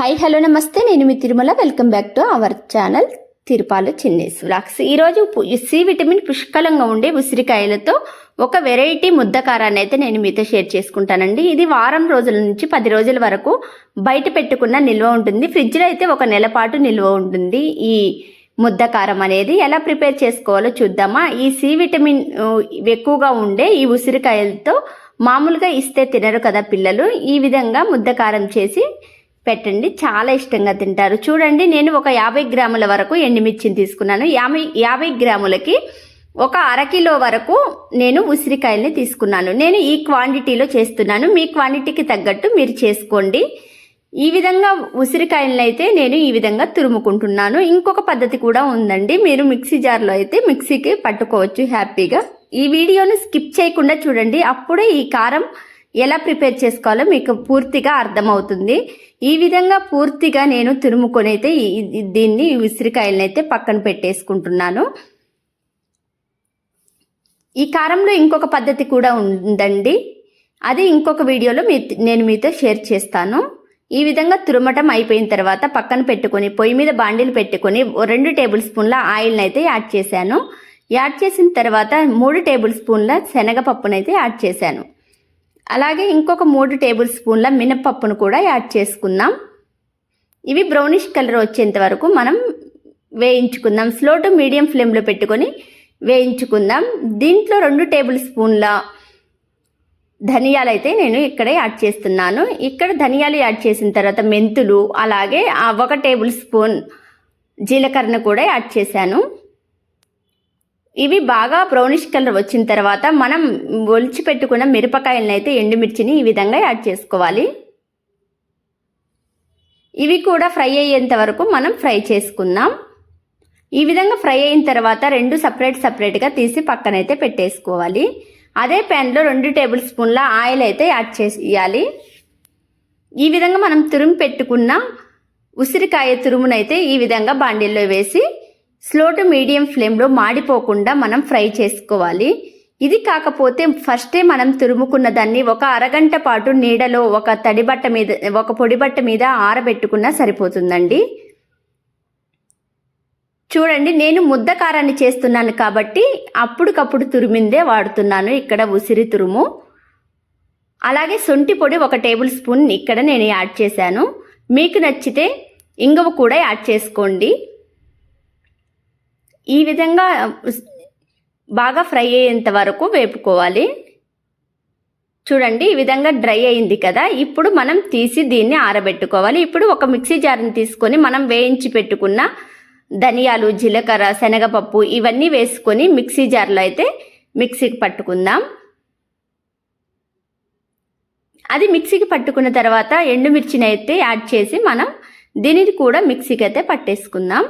Hi hello namaste. నేను మీ Tirumala. Welcome back to our channel Tirupalu Chinnes vlogs ఈరోజు C vitamin పుష్కలంగా ఉండే ఉసిరికాయలతో ఒక వెరైటీ ముద్దకారాన్ని అయితే నేను మీతో షేర్ చేసుకుంటానండి. ఇది వారం రోజుల నుంచి పది రోజుల వరకు బయట పెట్టుకున్న నిల్వ ఉంటుంది. ఫ్రిడ్జ్లో అయితే ఒక నెల పాటు నిల్వ ఉంటుంది ఈ ముద్దకారం అనేది. ఎలా ప్రిపేర్ చేసుకోవాలో చూద్దామా? ఈ సి విటమిన్ ఎక్కువగా ఉండే ఈ ఉసిరికాయలతో మామూలుగా ఇస్తే తినరు కదా పిల్లలు. ఈ విధంగా ముద్దకారం చేసి పెట్టండి. చాలా ఇష్టంగా తింటారు. చూడండి నేను ఒక యాభై గ్రాముల వరకు ఎండుమిర్చిని తీసుకున్నాను. యాభై యాభై గ్రాములకి ఒక అరకిలో వరకు నేను ఉసిరికాయల్ని తీసుకున్నాను. నేను ఈ క్వాంటిటీలో చేస్తున్నాను. మీ క్వాంటిటీకి తగ్గట్టు మీరు చేసుకోండి. ఈ విధంగా ఉసిరికాయలను అయితే నేను ఈ విధంగా తురుముకుంటున్నాను. ఇంకొక పద్ధతి కూడా ఉందండి. మీరు మిక్సీ జార్లో అయితే మిక్సీకి పట్టుకోవచ్చు హ్యాపీగా. ఈ వీడియోను స్కిప్ చేయకుండా చూడండి. అప్పుడే ఈ కారం ఎలా ప్రిపేర్ చేసుకోవాలో మీకు పూర్తిగా అర్థమవుతుంది. ఈ విధంగా పూర్తిగా నేను తురుముకొని అయితే దీన్ని ఉసిరికాయలనైతే అయితే పక్కన పెట్టేసుకుంటున్నాను. ఈ కారంలో ఇంకొక పద్ధతి కూడా ఉందండి. అది ఇంకొక వీడియోలో మీ నేను మీతో షేర్ చేస్తాను. ఈ విధంగా తురుమటం అయిపోయిన తర్వాత పక్కన పెట్టుకొని పొయ్యి మీద బాండీలు పెట్టుకొని ఓ రెండు టేబుల్ స్పూన్ల ఆయిల్ని అయితే యాడ్ చేశాను. యాడ్ చేసిన తర్వాత మూడు టేబుల్ స్పూన్ల శనగపప్పునైతే యాడ్ చేశాను. అలాగే ఇంకొక మూడు టేబుల్ స్పూన్ల మినపప్పును కూడా యాడ్ చేసుకుందాం. ఇవి బ్రౌనిష్ కలర్ వచ్చేంత వరకు మనం వేయించుకుందాం. స్లో టు మీడియం ఫ్లేమ్లో పెట్టుకొని వేయించుకుందాం. దీంట్లో రెండు టేబుల్ స్పూన్ల ధనియాలు అయితే నేను ఇక్కడే యాడ్ చేస్తున్నాను. ఇక్కడ ధనియాలు యాడ్ చేసిన తర్వాత మెంతులు అలాగే ఒక టేబుల్ స్పూన్ జీలకర్ర కూడా యాడ్ చేశాను. ఇవి బాగా బ్రౌనిష్ కలర్ వచ్చిన తర్వాత మనం ఒలిచి పెట్టుకున్న మిరపకాయలను అయితే ఎండుమిర్చిని ఈ విధంగా యాడ్ చేసుకోవాలి. ఇవి కూడా ఫ్రై అయ్యేంత వరకు మనం ఫ్రై చేసుకుందాం. ఈ విధంగా ఫ్రై అయిన తర్వాత రెండు సపరేట్ సపరేట్గా తీసి పక్కనైతే పెట్టేసుకోవాలి. అదే ప్యాన్లో రెండు టేబుల్ స్పూన్ల ఆయిల్ అయితే యాడ్ చేయాలి. ఈ విధంగా మనం తురుము పెట్టుకున్న ఉసిరికాయ తురుమునైతే ఈ విధంగా బాండీల్లో వేసి స్లో టు మీడియం ఫ్లేమ్లో మాడిపోకుండా మనం ఫ్రై చేసుకోవాలి. ఇది కాకపోతే ఫస్టే మనం తురుముకున్న దాన్ని ఒక అరగంట పాటు నీడలో ఒక తడి బట్ట మీద ఒక పొడి బట్ట మీద ఆరబెట్టుకున్నా సరిపోతుందండి. చూడండి నేను ముద్ద కారాన్ని చేస్తున్నాను కాబట్టి అప్పటికప్పుడు తురిమిందే వాడుతున్నాను. ఇక్కడ ఉసిరి తురుము. అలాగే సొంటి పొడి ఒక టేబుల్ స్పూన్ ఇక్కడ నేను యాడ్ చేశాను. మీకు నచ్చితే ఇంగువ కూడా యాడ్ చేసుకోండి. ఈ విధంగా బాగా ఫ్రై అయ్యేంత వరకు వేపుకోవాలి. చూడండి ఈ విధంగా డ్రై అయింది కదా. ఇప్పుడు మనం తీసి దీన్ని ఆరబెట్టుకోవాలి. ఇప్పుడు ఒక మిక్సీ జార్ని తీసుకొని మనం వేయించి పెట్టుకున్న ధనియాలు జీలకర్ర శనగపప్పు ఇవన్నీ వేసుకొని మిక్సీ జార్లో అయితే మిక్సీకి పట్టుకుందాం. అది మిక్సీకి పట్టుకున్న తర్వాత ఎండుమిర్చిని అయితే యాడ్ చేసి మనం దీనిని కూడా మిక్సీకి అయితే పట్టేసుకుందాం.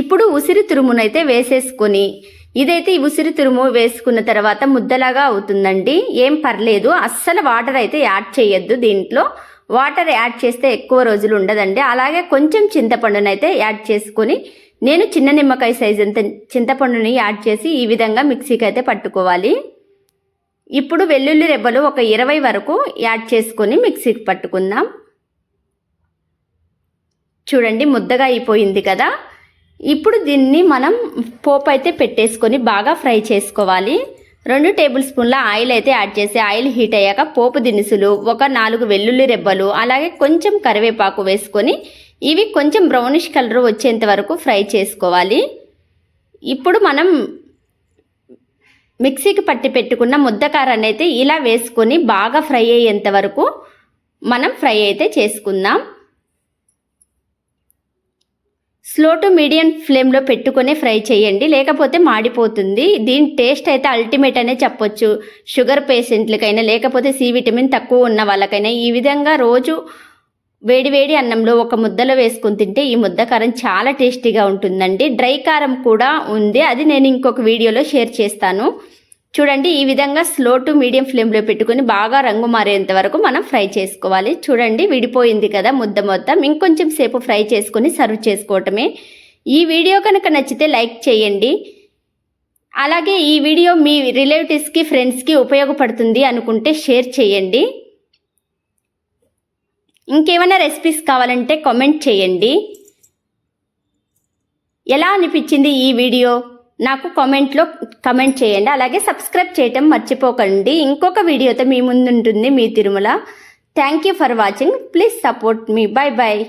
ఇప్పుడు ఉసిరి తురుమునైతే వేసేసుకొని ఇదైతే ఈ ఉసిరి తురుము వేసుకున్న తర్వాత ముద్దలాగా అవుతుందండి. ఏం పర్లేదు అస్సలు వాటర్ అయితే యాడ్ చేయొద్దు దీంట్లో. వాటర్ యాడ్ చేస్తే ఎక్కువ రోజులు ఉండదండి. అలాగే కొంచెం చింతపండునైతే యాడ్ చేసుకొని నేను చిన్న నిమ్మకాయ సైజ్ అంత చింతపండుని యాడ్ చేసి ఈ విధంగా మిక్సీకి అయితే పట్టుకోవాలి. ఇప్పుడు వెల్లుల్లి రెబ్బలు ఒక ఇరవై వరకు యాడ్ చేసుకొని మిక్సీకి పట్టుకుందాం. చూడండి ముద్దగా అయిపోయింది కదా. ఇప్పుడు దీన్ని మనం పోపు అయితే పెట్టేసుకొని బాగా ఫ్రై చేసుకోవాలి. రెండు టేబుల్ స్పూన్ల ఆయిల్ అయితే యాడ్ చేసి ఆయిల్ హీట్ అయ్యాక పోపు దినుసులు ఒక నాలుగు వెల్లుల్లి రెబ్బలు అలాగే కొంచెం కరివేపాకు వేసుకొని ఇవి కొంచెం బ్రౌనిష్ కలర్ వచ్చేంత వరకు ఫ్రై చేసుకోవాలి. ఇప్పుడు మనం మిక్సీకి పట్టి పెట్టుకున్న ముద్దకారాన్ని అయితే ఇలా వేసుకొని బాగా ఫ్రై అయ్యేంత వరకు మనం ఫ్రై అయితే చేసుకుందాం. స్లో టు మీడియం ఫ్లేమ్లో పెట్టుకొని ఫ్రై చేయండి. లేకపోతే మాడిపోతుంది. దీని టేస్ట్ అయితే అల్టిమేట్ అనే చెప్పొచ్చు. షుగర్ పేషెంట్లకైనా లేకపోతే సి విటమిన్ తక్కువ ఉన్న వాళ్ళకైనా ఈ విధంగా రోజు వేడివేడి అన్నంలో ఒక ముద్దలో వేసుకుని తింటే ఈ ముద్ద కారం చాలా టేస్టీగా ఉంటుందండి. డ్రై కారం కూడా ఉంది. అది నేను ఇంకొక వీడియోలో షేర్ చేస్తాను. చూడండి ఈ విధంగా స్లో టు మీడియం ఫ్లేమ్లో పెట్టుకొని బాగా రంగు మారేంత వరకు మనం ఫ్రై చేసుకోవాలి. చూడండి విడిపోయింది కదా ముద్ద మొత్తం. ఇంకొంచెం సేపు ఫ్రై చేసుకొని సర్వ్ చేసుకోవటమే. ఈ వీడియో కనుక నచ్చితే లైక్ చేయండి. అలాగే ఈ వీడియో మీ రిలేటివ్స్కి ఫ్రెండ్స్కి ఉపయోగపడుతుంది అనుకుంటే షేర్ చేయండి. ఇంకేమైనా రెసిపీస్ కావాలంటే కామెంట్ చేయండి. ఎలా అనిపించింది ఈ వీడియో? నాకు కామెంట్లో కమెంట్ చేయండి. అలాగే సబ్స్క్రైబ్ చేయటం మర్చిపోకండి. ఇంకొక వీడియోతో మీ ముందుంటుంది మీ Tirumala. Thank you for watching please support me bye bye